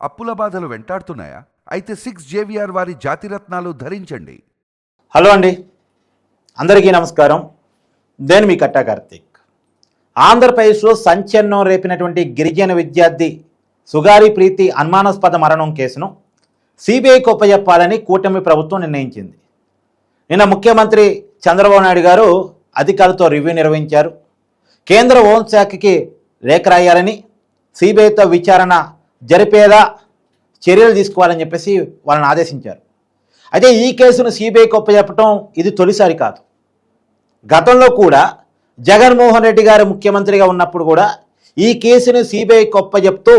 అప్పుల బాధలు వెంటాడుతున్నాయా? అయితే సిక్స్ జేవిఆర్ వారి జాతిరత్నాలు ధరించండి. హలో అండి. అందరికీ నమస్కారం. నేను మీ కట్టా కార్తీక్. ఆంధ్రప్రదేశ్లో సంచలనం రేపినటువంటి గిరిజన విద్యార్థి సుగారి ప్రీతి అనుమానాస్పద మరణం కేసును సిబిఐకి ఒప్పజెప్పాలని కూటమి ప్రభుత్వం నిర్ణయించింది. నిన్న ముఖ్యమంత్రి చంద్రబాబు నాయుడు గారు అధికారులతో రివ్యూ నిర్వహించారు. కేంద్ర హోంశాఖకి లేఖ రాయాలని సిబిఐతో విచారణ జరిపేలా చర్యలు తీసుకోవాలని చెప్పేసి వాళ్ళని ఆదేశించారు. అయితే ఈ కేసును సిబిఐకి ఒప్పచెప్పటం ఇది తొలిసారి కాదు. గతంలో కూడా జగన్మోహన్ రెడ్డి గారు ముఖ్యమంత్రిగా ఉన్నప్పుడు కూడా ఈ కేసును సిబిఐకి ఒప్పచెప్తూ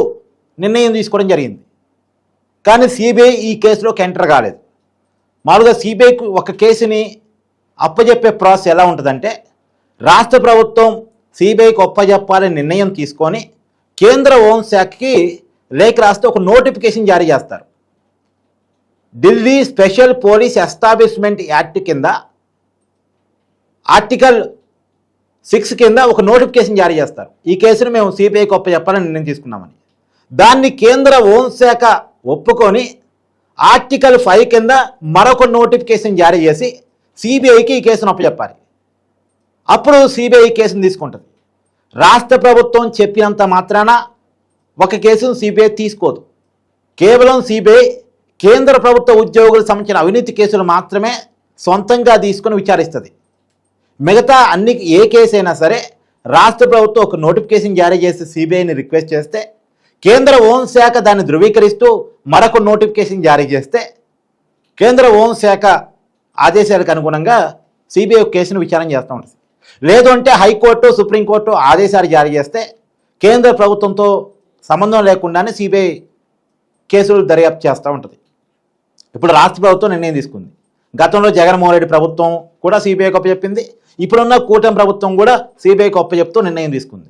నిర్ణయం తీసుకోవడం జరిగింది. కానీ సిబిఐ ఈ కేసులోకి ఎంటర్ కాలేదు. మామూలుగా సిబిఐకి ఒక కేసుని అప్పచెప్పే ప్రాసెస్ ఎలా ఉంటుందంటే రాష్ట్ర ప్రభుత్వం సిబిఐకి ఒప్పచెప్పాలని నిర్ణయం తీసుకొని కేంద్ర హోంశాఖకి లేఖ రాస్తే ఒక నోటిఫికేషన్ జారీ చేస్తారు. Delhi special police establishment act కింద ఆర్టికల్ సిక్స్ కింద ఒక నోటిఫికేషన్ జారీ చేస్తారు. ఈ కేసును మేము సిబిఐకి ఒప్ప చెప్పాలని నిర్ణయం తీసుకున్నామని. దాన్ని కేంద్ర హోంశాఖ ఒప్పుకొని ఆర్టికల్ ఫైవ్ కింద మరొక నోటిఫికేషన్ జారీ చేసి సిబిఐకి ఈ కేసును అప్పచెప్పాలి. అప్పుడు సిబిఐ కేసును తీసుకుంటుంది. రాష్ట్ర ప్రభుత్వం చెప్పినంత మాత్రాన ఒక కేసును సిబిఐ తీసుకోదు. కేవలం సిబిఐ కేంద్ర ప్రభుత్వ ఉద్యోగులకు సంబంధించిన అవినీతి కేసులు మాత్రమే సొంతంగా తీసుకొని విచారిస్తుంది. మిగతా అన్ని ఏ కేసు అయినా సరే రాష్ట్ర ప్రభుత్వం ఒక నోటిఫికేషన్ జారీ చేసి సిబిఐని రిక్వెస్ట్ చేస్తే కేంద్ర హోంశాఖ దాన్ని ధృవీకరిస్తూ మరొక నోటిఫికేషన్ జారీ చేస్తే కేంద్ర హోంశాఖ ఆదేశాలకు అనుగుణంగా సిబిఐ కేసును విచారణ చేస్తూ ఉంటుంది. లేదు అంటే హైకోర్టు సుప్రీంకోర్టు ఆదేశాలు జారీ చేస్తే కేంద్ర ప్రభుత్వంతో సంబంధం లేకుండానే సిబిఐ కేసులు దర్యాప్తు చేస్తూ ఉంటుంది. ఇప్పుడు రాష్ట్ర ప్రభుత్వం నిర్ణయం తీసుకుంది. గతంలో జగన్మోహన్ రెడ్డి ప్రభుత్వం కూడా సిబిఐకి అప్పచెప్పింది ఇప్పుడున్న కూటమి ప్రభుత్వం కూడా సిబిఐకి అప్పచెప్తూ నిర్ణయం తీసుకుంది.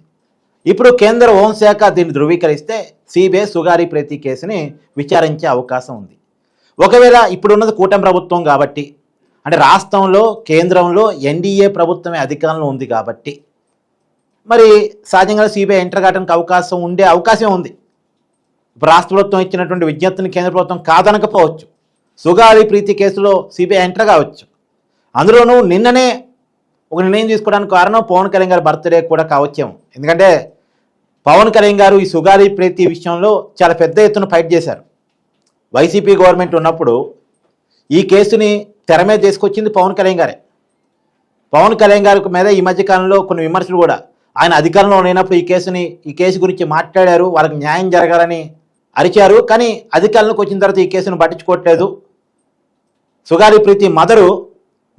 ఇప్పుడు కేంద్ర హోంశాఖ దీన్ని ధృవీకరిస్తే సిబిఐ సుగారి ప్రతి కేసుని విచారించే అవకాశం ఉంది. ఒకవేళ ఇప్పుడున్నది కూటమి ప్రభుత్వం కాబట్టి అంటే రాష్ట్రంలో కేంద్రంలో ఎన్డీఏ ప్రభుత్వమే అధికారంలో ఉంది కాబట్టి మరి సహజంగా సిబిఐ ఎంటర్ కావడానికి అవకాశం ఉండే అవకాశం ఉంది. ఇప్పుడు రాష్ట్ర ప్రభుత్వం ఇచ్చినటువంటి విజ్ఞప్తిని కేంద్ర ప్రభుత్వం కాదనకపోవచ్చు. సుగాలి ప్రీతి కేసులో సిబిఐ ఎంటర్ కావచ్చు. అందులోనూ నిన్ననే ఒక నిర్ణయం తీసుకోవడానికి కారణం పవన్ కళ్యాణ్ గారి బర్త్డే కూడా కావచ్చేమో. ఎందుకంటే పవన్ కళ్యాణ్ గారు ఈ సుగాలి ప్రీతి విషయంలో చాలా పెద్ద ఎత్తున ఫైట్ చేశారు. వైసీపీ గవర్నమెంట్ ఉన్నప్పుడు ఈ కేసుని తెర మీద తీసుకొచ్చింది పవన్ కళ్యాణ్ గారే. పవన్ కళ్యాణ్ గారి మీద ఈ మధ్య కాలంలో కొన్ని విమర్శలు కూడా ఆయన అధికారంలో లేనప్పుడు ఈ కేసుని ఈ కేసు గురించి మాట్లాడారు వాళ్ళకి న్యాయం జరగాలని అరిచారు. కానీ అధికారంలోకి వచ్చిన తర్వాత ఈ కేసును పట్టించుకోవట్లేదు. సుగాలి ప్రీతి మదరు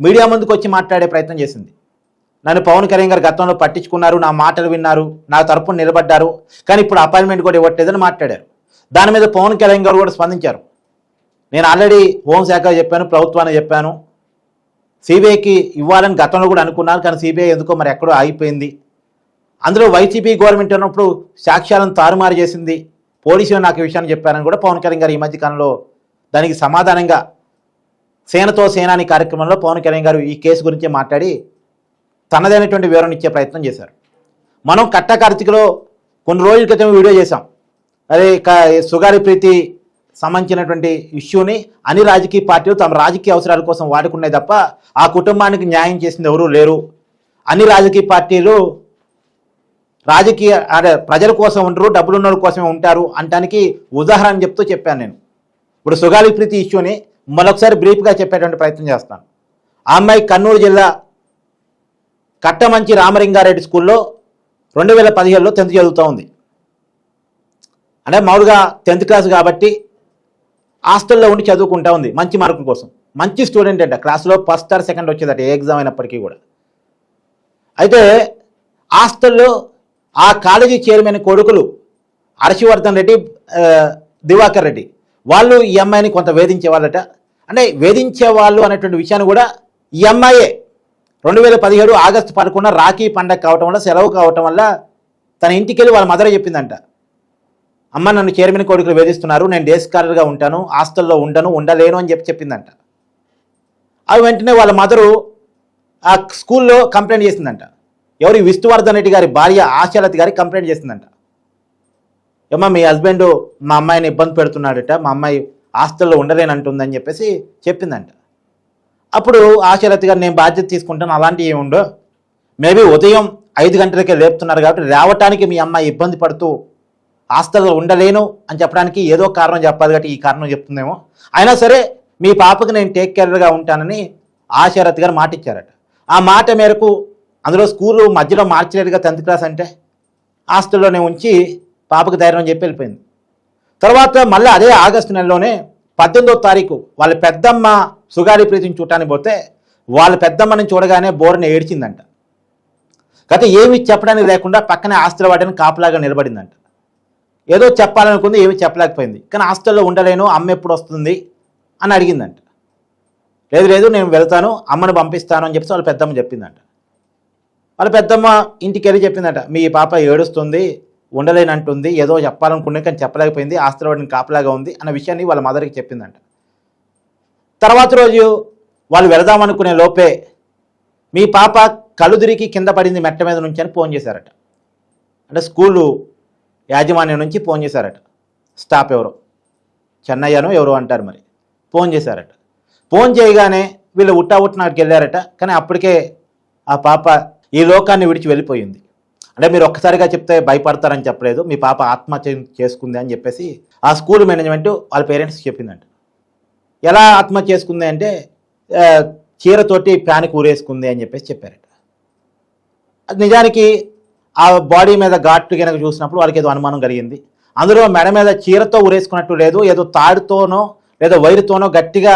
మీడియా ముందుకు వచ్చి మాట్లాడే ప్రయత్నం చేసింది. నన్ను పవన్ కళ్యాణ్ గారు గతంలో పట్టించుకున్నారు నా మాటలు విన్నారు నా తరపున నిలబడ్డారు కానీ ఇప్పుడు అపాయింట్మెంట్ కూడా ఇవ్వట్లేదని మాట్లాడారు. దాని మీద పవన్ కళ్యాణ్ గారు కూడా స్పందించారు. నేను ఆల్రెడీ హోంశాఖ చెప్పాను ప్రభుత్వాన్ని చెప్పాను. సిబిఐకి ఇవ్వాలని గతంలో కూడా అనుకున్నారు కానీ సిబిఐ ఎందుకో మరి ఎక్కడో ఆగిపోయింది. అందులో వైసీపీ గవర్నమెంట్ ఉన్నప్పుడు సాక్ష్యాలను తారుమారు చేసింది. పోలీసులు నాకు ఈ విషయాన్ని చెప్పారని కూడా పవన్ కళ్యాణ్ గారు ఈ మధ్యకాలంలో దానికి సమాధానంగా సేనతో సేనాని కార్యక్రమంలో పవన్ కళ్యాణ్ గారు ఈ కేసు గురించి మాట్లాడి తనదైనటువంటి వివరణ ఇచ్చే ప్రయత్నం చేశారు. మనం కట్ట కార్తీకలో కొన్ని రోజుల క్రితం వీడియో చేశాం. అదే క- సుగారి ప్రీతి సంబంధించినటువంటి ఇష్యూని అన్ని రాజకీయ పార్టీలు తమ రాజకీయ అవసరాల కోసం వాడుకున్నాయి తప్ప ఆ కుటుంబానికి న్యాయం చేసింది ఎవరూ లేరు. అన్ని రాజకీయ పార్టీలు రాజకీయ అదే ప్రజల కోసం ఉండరు డబ్బులు ఉన్న కోసమే ఉంటారు అంటానికి ఉదాహరణ చెప్తూ చెప్పాను నేను. ఇప్పుడు సుగాలి ప్రీతి ఇష్యూని మరొకసారి బ్రీఫ్గా చెప్పేటువంటి ప్రయత్నం చేస్తాను. ఆ అమ్మాయి కర్నూలు జిల్లా కట్టమంచి రామలింగారెడ్డి స్కూల్లో రెండు వేల పదిహేడులో టెన్త్ చదువుతూ ఉంది. అంటే మామూలుగా టెన్త్ క్లాస్ కాబట్టి హాస్టల్లో ఉండి చదువుకుంటా ఉంది మంచి మార్కుల కోసం. మంచి స్టూడెంట్ అంట క్లాస్లో ఫస్ట్ ఆర్ సెకండ్ వచ్చేదట ఏ ఎగ్జామ్ అయినప్పటికీ కూడా. అయితే హాస్టల్లో ఆ కాలేజీ చైర్మన్ కొడుకులు హర్షవర్ధన్ రెడ్డి దివాకర్ రెడ్డి. వాళ్ళు ఈ అమ్మాయిని కొంత వేధించే వాళ్ళట అంటే వేధించే వాళ్ళు అనేటువంటి విషయాన్ని కూడా ఈ అమ్మాయే. రెండు వేల పదిహేడు ఆగస్టు పదకొండున రాఖీ పండగ కావటం వల్ల సెలవు కావటం వల్ల తన ఇంటికి వెళ్ళి వాళ్ళ మదర్ చెప్పిందంట. అమ్మ నన్ను చైర్మన్ కొడుకులు వేధిస్తున్నారు. నేను డే స్కాలర్గా ఉంటాను. హాస్టల్లో ఉండను. ఉండలేను అని చెప్పి చెప్పిందంట. అవి వెంటనే వాళ్ళ మదరు ఆ స్కూల్లో కంప్లైంట్ చేసిందంట. ఎవరి విష్ణువర్ధన్ రెడ్డి గారి భార్య ఆశాలతి గారికి కంప్లైంట్ చేసిందంట. ఏమో మీ హస్బెండ్ మా అమ్మాయిని ఇబ్బంది పెడుతున్నాడట మా అమ్మాయి హాస్టల్లో ఉండలేనంటుందని చెప్పేసి చెప్పిందంట. అప్పుడు ఆశాలతి గారు నేను బాధ్యత తీసుకుంటాను అలాంటివి ఏమి ఉండవు. మేబీ ఉదయం ఐదు గంటలకే లేపుతున్నారు కాబట్టి రావటానికి మీ అమ్మాయి ఇబ్బంది పడుతూ హాస్టల్లో ఉండలేను అని చెప్పడానికి ఏదో కారణం చెప్పాలి కాబట్టి ఈ కారణం చెప్తుందేమో. అయినా సరే మీ పాపకి నేను టేక్ కేర్గా ఉంటానని ఆశారథి గారు మాట ఇచ్చారట ఆ మాట మేరకు అందులో స్కూలు మధ్యలో మార్చలేదుగా టెన్త్ క్లాస్ అంటే? హాస్టల్లోనే ఉంచి పాపకు ధైర్యం చెప్పి వెళ్ళిపోయింది. తర్వాత మళ్ళీ అదే ఆగస్టు నెలలోనే పద్దెనిమిదో తారీఖు వాళ్ళ పెద్దమ్మ సుగారి ప్రీతిని చూడటానికి పోతే వాళ్ళ పెద్దమ్మని చూడగానే బోర్ని ఏడ్చిందంట. గత ఏమి చెప్పడానికి లేకుండా పక్కనే హాస్టల్ వాడని కాపలాగా నిలబడిందంట. ఏదో చెప్పాలనుకుంది ఏమీ చెప్పలేకపోయింది. కానీ హాస్టల్లో ఉండలేను అమ్మ ఎప్పుడు వస్తుంది అని అడిగిందంట. లేదు లేదు నేను వెళ్తాను అమ్మను పంపిస్తాను అని చెప్పేసి వాళ్ళ పెద్దమ్మ చెప్పిందంట. వాళ్ళ పెద్దమ్మ ఇంటికి వెళ్ళి చెప్పిందట మీ పాప ఏడుస్తుంది ఉండలేనంటుంది ఏదో చెప్పాలనుకునే కానీ చెప్పలేకపోయింది హాస్టల్ కాపలాగా ఉంది అన్న విషయాన్ని వాళ్ళ మదర్కి చెప్పిందంట. తర్వాత రోజు వాళ్ళు వెళదామనుకునే లోపే మీ పాప కలుదిరికి కింద పడింది మెట్ట మీద నుంచి అని ఫోన్ చేశారట. అంటే స్కూలు యాజమాన్యం నుంచి ఫోన్ చేశారట. స్టాఫ్ ఎవరో? చెన్నయ్యను ఎవరో అంటారు మరి. ఫోన్ చేశారట. ఫోన్ చేయగానే వీళ్ళు ఉట్టా ఉట్టినాడికి వెళ్ళారట. కానీ అప్పటికే ఆ పాప ఈ లోకాన్ని విడిచి వెళ్ళిపోయింది. అంటే మీరు ఒక్కసారిగా చెప్తే భయపడతారని చెప్పలేదు. మీ పాప ఆత్మహత్య చేసుకుంది అని చెప్పేసి ఆ స్కూల్ మేనేజ్మెంట్ వాళ్ళ పేరెంట్స్ చెప్పిందంట. ఎలా ఆత్మహత్య చేసుకుంది అంటే చీరతోటి ప్యానికి ఊరేసుకుంది అని చెప్పేసి చెప్పారట. నిజానికి ఆ బాడీ మీద ఘాట్లు కనుక చూసినప్పుడు వాళ్ళకి ఏదో అనుమానం కలిగింది. అందులో మెడ మీద చీరతో ఉరేసుకున్నట్టు లేదు. ఏదో తాడుతోనో లేదా వైరుతోనో గట్టిగా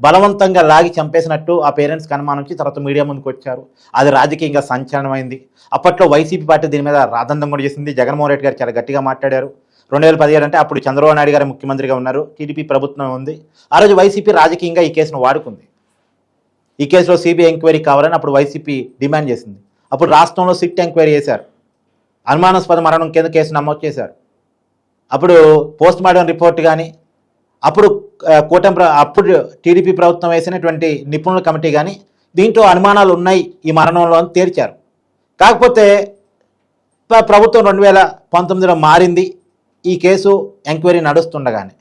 బలవంతంగా లాగి చంపేసినట్టు ఆ పేరెంట్స్కి అనుమానం వచ్చి తర్వాత మీడియా ముందుకు వచ్చారు. అది రాజకీయంగా సంచలనమైంది. అప్పట్లో వైసీపీ పార్టీ దీని మీద రాదంతం కూడా చేసింది. జగన్మోహన్ రెడ్డి గారు చాలా గట్టిగా మాట్లాడారు. రెండు వేల పదిహేడు అంటే అప్పుడు చంద్రబాబు నాయుడు గారు ముఖ్యమంత్రిగా ఉన్నారు. టీడీపీ ప్రభుత్వం ఉంది. ఆ రోజు వైసీపీ రాజకీయంగా ఈ కేసును వాడుకుంది. ఈ కేసులో సిబిఐ ఎంక్వైరీ కావాలని అప్పుడు వైసీపీ డిమాండ్ చేసింది. అప్పుడు రాష్ట్రంలో సిట్ ఎంక్వైరీ చేశారు. అనుమానాస్పద మరణం కింద కేసు నమోదు చేశారు. అప్పుడు పోస్ట్ మార్టం రిపోర్ట్ కానీ అప్పుడు కూటమి అప్పుడు టీడీపీ ప్రభుత్వం వేసినటువంటి నిపుణుల కమిటీ కానీ దీంట్లో అనుమానాలు ఉన్నాయి ఈ మరణంలో అని తేల్చారు. కాకపోతే ప్రభుత్వం రెండు వేల పంతొమ్మిదిలో మారింది. ఈ కేసు ఎంక్వైరీ నడుస్తుండగానే.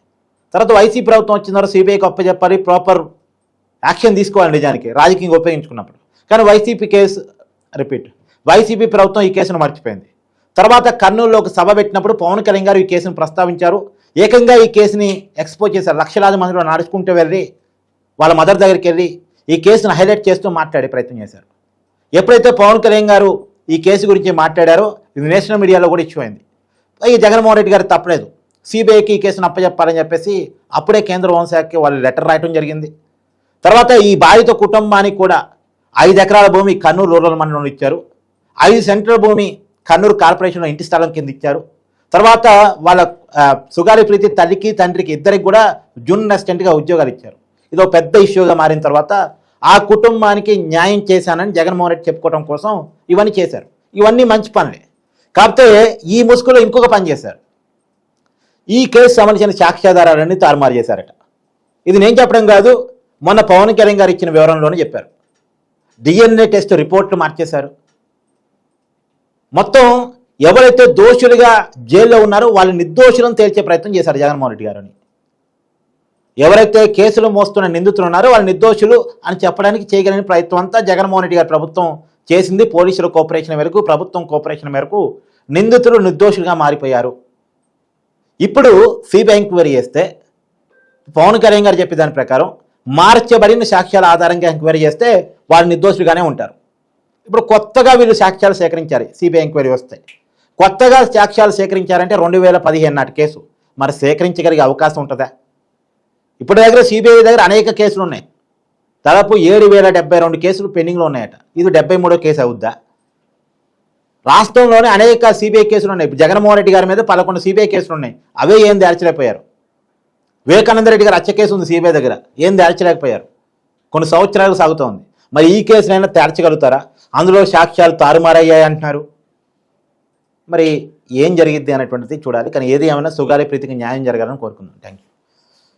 తర్వాత వైసీపీ ప్రభుత్వం వచ్చిన తర్వాత సిబిఐకి అప్పచెప్పాలి ప్రాపర్ యాక్షన్ తీసుకోవాలి నిజానికి రాజకీయంగా ఉపయోగించుకున్నప్పుడు. కానీ వైసీపీ కేసు రిపీట్ వైసీపీ ప్రభుత్వం ఈ కేసును మర్చిపోయింది. తర్వాత కర్నూలులో ఒక సభ పెట్టినప్పుడు పవన్ కళ్యాణ్ గారు ఈ కేసును ప్రస్తావించారు. ఏకంగా ఈ కేసుని ఎక్స్పోజ్ చేశారు. లక్షలాది మందిలో నడుచుకుంటూ వెళ్ళి వాళ్ళ మదర్ దగ్గరికి వెళ్ళి ఈ కేసును హైలైట్ చేస్తూ మాట్లాడే ప్రయత్నం చేశారు. ఎప్పుడైతే పవన్ కళ్యాణ్ గారు ఈ కేసు గురించి మాట్లాడారో ఇది నేషనల్ మీడియాలో కూడా ఇష్యూ అయింది. ఈ జగన్మోహన్ రెడ్డి గారు తప్పలేదు. సిబిఐకి ఈ కేసును అప్పచెప్పాలని చెప్పేసి అప్పుడే కేంద్ర హోంశాఖకి వాళ్ళు లెటర్ రాయటం జరిగింది. తర్వాత ఈ బాధిత కుటుంబానికి కూడా ఐదు ఎకరాల భూమి కర్నూలు రూరల్ మండలంలో ఇచ్చారు. ఐదు సెంట్రల్ భూమి కర్నూలు కార్పొరేషన్లో ఇంటి స్థలం కింద ఇచ్చారు. తర్వాత వాళ్ళ సుగారి సుగాలి ప్రీతి తల్లికి తండ్రికి ఇద్దరికి కూడా జూన్ అసిస్టెంట్గా ఉద్యోగాలు ఇచ్చారు. ఇదో పెద్ద ఇష్యూగా మారిన తర్వాత ఆ కుటుంబానికి న్యాయం చేశానని జగన్మోహన్ రెడ్డి చెప్పుకోవడం కోసం ఇవన్నీ చేశారు. ఇవన్నీ మంచి పనులే. కాకపోతే ఈ ముసుగులో ఇంకొక పని చేశారు. ఈ కేసు సంబంధించిన సాక్ష్యాధారాలన్నీ తారుమారు చేశారట. ఇది నేను చెప్పడం కాదు మొన్న పవన్ కళ్యాణ్ గారు ఇచ్చిన వివరంలోనే చెప్పారు. డిఎన్ఏ టెస్ట్ రిపోర్ట్లు మార్చేశారు. మొత్తం ఎవరైతే దోషులుగా జైల్లో ఉన్నారో వాళ్ళు నిర్దోషులను తేల్చే ప్రయత్నం చేశారు జగన్మోహన్ రెడ్డి గారని ఎవరైతే కేసులు మోస్తున్న నిందితులు ఉన్నారో వాళ్ళు నిర్దోషులు అని చెప్పడానికి చేయగలిగిన ప్రయత్నం అంతా జగన్మోహన్ రెడ్డి గారు ప్రభుత్వం చేసింది. పోలీసుల కోఆపరేషన్ మేరకు ప్రభుత్వం కోఆపరేషన్ మేరకు నిందితులు నిర్దోషులుగా మారిపోయారు. ఇప్పుడు సిబిఐ ఎంక్వైరీ చేస్తే పవన్ కళ్యాణ్ గారు చెప్పే దాని ప్రకారం మార్చబడిన సాక్ష్యాల ఆధారంగా ఎంక్వైరీ చేస్తే వాళ్ళు నిర్దోషులుగానే ఉంటారు. ఇప్పుడు కొత్తగా వీళ్ళు సాక్ష్యాలు సేకరించారు సిబిఐ ఎంక్వైరీ వస్తే. కొత్తగా సాక్ష్యాలు సేకరించారంటే రెండు వేల పదిహేను నాటి కేసు. మరి సేకరించగలిగే అవకాశం ఉంటుందా? ఇప్పటి దగ్గర సిబిఐ దగ్గర అనేక కేసులు ఉన్నాయి. దాదాపు ఏడు వేల డెబ్బై రెండు కేసులు పెండింగ్లో ఉన్నాయట. ఇది డెబ్బై మూడో కేసు అవుద్దా? రాష్ట్రంలోనే అనేక సిబిఐ కేసులు ఉన్నాయి. జగన్మోహన్ రెడ్డి గారి మీద పదకొండు సిబిఐ కేసులు ఉన్నాయి. అవే ఏం దాల్చలేకపోయారు? వివేకానంద రెడ్డి గారు హత్య కేసు ఉంది సిబిఐ దగ్గర. ఏం దాల్చలేకపోయారు? కొన్ని సంవత్సరాలు సాగుతోంది. మరి ఈ కేసునైనా తేర్చగలుగుతారా అందులో సాక్ష్యాలు తారుమారయ్యాయి అంటున్నారు మరి ఏం జరిగిద్ది అనేటువంటిది చూడాలి. కానీ ఏది ఏమైనా సుగాలి ప్రీతికి న్యాయం జరగాలని కోరుకుందాం. Thank you